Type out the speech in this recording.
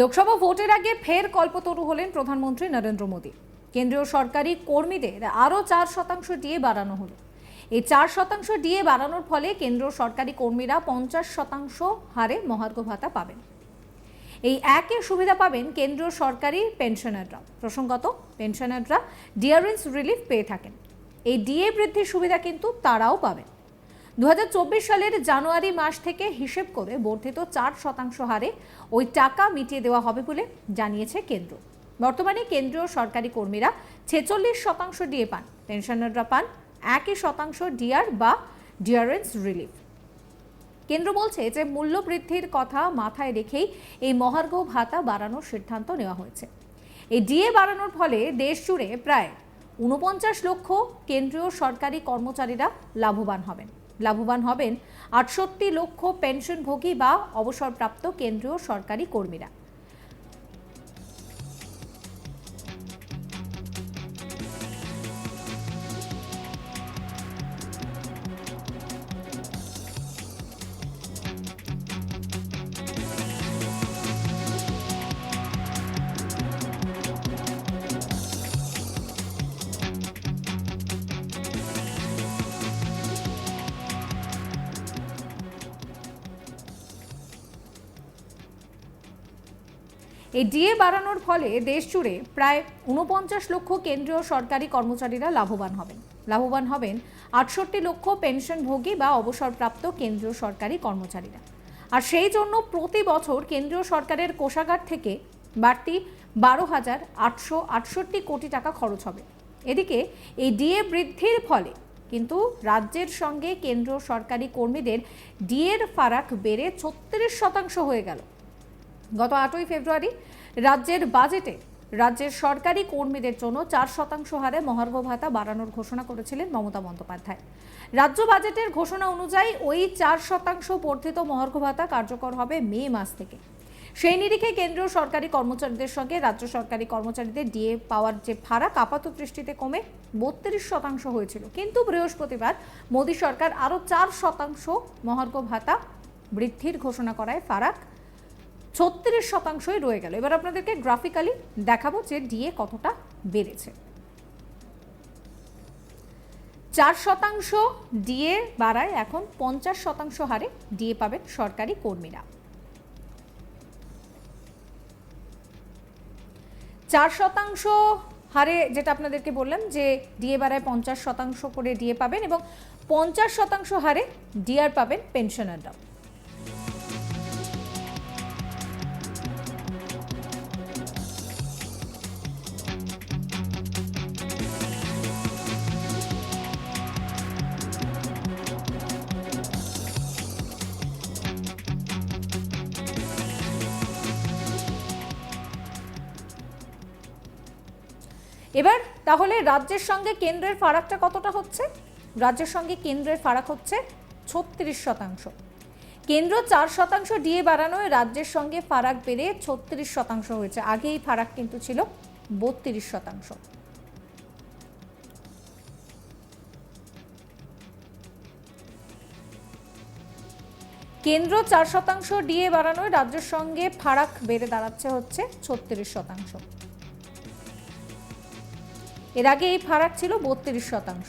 লোকসভা ভোটের আগে ফের কল্পতরু হলেন প্রধানমন্ত্রী নরেন্দ্র মোদী। কেন্দ্রীয় সরকারি কর্মীদের আরও চার শতাংশ ডিএ বাড়ানো হলো। এই চার শতাংশ ডিএ বাড়ানোর ফলে কেন্দ্রীয় সরকারি কর্মীরা পঞ্চাশ শতাংশ হারে মহার্ঘ ভাতা পাবেন। এই একই সুবিধা পাবেন কেন্দ্রীয় সরকারি পেনশনাররা। প্রসঙ্গত, পেনশনাররা ডিয়ারেন্স রিলিফ পেয়ে থাকেন। এই ডিএ বৃদ্ধির সুবিধা কিন্তু তারাও পাবেন। দু হাজার চব্বিশ সালের জানুয়ারি মাস থেকে হিসেব করে বর্ধিত চার শতাংশ হারে ওই টাকা মিটিয়ে দেওয়া হবে বলে জানিয়েছে কেন্দ্র। বর্তমানে কেন্দ্রীয় সরকারি কর্মীরা ছেচল্লিশ শতাংশ ডিএ পান, পেনশনাররা পান, একই শতাংশ ডিআর বা ডিয়ারেন্স রিলিফ। কেন্দ্র বলছে যে মূল্য বৃদ্ধির কথা মাথায় রেখেই এই মহার্ঘ ভাতা বাড়ানোর সিদ্ধান্ত নেওয়া হয়েছে। এই ডিএ বাড়ানোর ফলে দেশ জুড়ে প্রায় উনপঞ্চাশ লক্ষ কেন্দ্রীয় সরকারি কর্মচারীরা লাভবান হবেন। লাভবান হবেন আটষট্টি লক্ষ পেনশনভোগী বা অবসরপ্রাপ্ত কেন্দ্রীয় সরকারি কর্মীরা। এই ডিএ বাড়ানোর ফলে দেশ জুড়ে প্রায় উনপঞ্চাশ লক্ষ কেন্দ্রীয় সরকারি কর্মচারীরা লাভবান হবেন। লাভবান হবেন আটষট্টি লক্ষ পেনশনভোগী বা অবসরপ্রাপ্ত কেন্দ্রীয় সরকারি কর্মচারীরা। আর সেই জন্য প্রতি বছর কেন্দ্রীয় সরকারের কোষাগার থেকে বাড়তি বারো হাজার আটশো আটষট্টি কোটি টাকা খরচ হবে। এদিকে এই ডিএ বৃদ্ধির ফলে কিন্তু রাজ্যের সঙ্গে কেন্দ্রীয় সরকারি কর্মীদের ডিএর ফারাক বেড়ে ছত্রিশ শতাংশ হয়ে গেল। গত আটই ফেব্রুয়ারি রাজ্যের বাজেটে রাজ্যের সরকারি কর্মীদের জন্য চার শতাংশ হারে মহার্ঘ ভাতা বাড়ানোর ঘোষণা করেছিলেন মমতা বন্দ্যোপাধ্যায়। রাজ্য বাজেটের ঘোষণা অনুযায়ী ওই চার শতাংশ বর্ধিত মহার্ঘ ভাতা কার্যকর হবে মে মাস থেকে। সেই নিরিখে কেন্দ্রীয় সরকারি কর্মচারীদের সঙ্গে রাজ্য সরকারি কর্মচারীদের ডিএ পাওয়ার যে ফারাক আপাত দৃষ্টিতে কমে বত্রিশ শতাংশ হয়েছিল। কিন্তু বৃহস্পতিবার মোদী সরকার আরও চার শতাংশ মহার্ঘ ভাতা বৃদ্ধির ঘোষণা করায় ফারাক ছত্রিশ শতাংশই রয়ে গেল। এবার আপনাদেরকে গ্রাফিক্যালি দেখাবো যে ডিএ কতটা বেড়েছে। চার শতাংশ ডিএ বাড়ায়, এখন পঞ্চাশ শতাংশ হারে ডিএ পাবেন সরকারি কর্মীরা। চার শতাংশ হারে যেটা আপনাদেরকে বললাম যে ডিএ বাড়ায় পঞ্চাশ শতাংশ করে ডিএ পাবেন এবং পঞ্চাশ শতাংশ হারে ডিআর পাবেন পেনশনাররা এবার তাহলে রাজ্যের সঙ্গে কেন্দ্রের ফারাকটা কতটা হচ্ছে? রাজ্যের সঙ্গে কেন্দ্রের ফারাক হচ্ছে ছত্রিশ শতাংশ। কেন্দ্র চার শতাংশ ডিএ বাড়ানোয় রাজ্যের সঙ্গে ফারাক বেড়ে ছত্রিশ শতাংশ হয়েছে। আগে এই ফারাক কিন্তু ছিল বত্রিশ শতাংশ। কেন্দ্র চার শতাংশ ডিএ বাড়ানোয় রাজ্যের সঙ্গে ফারাক বেড়ে দাঁড়াচ্ছে হচ্ছে ছত্রিশ শতাংশ। এর আগে এই ফারাক ছিল বত্রিশ শতাংশ।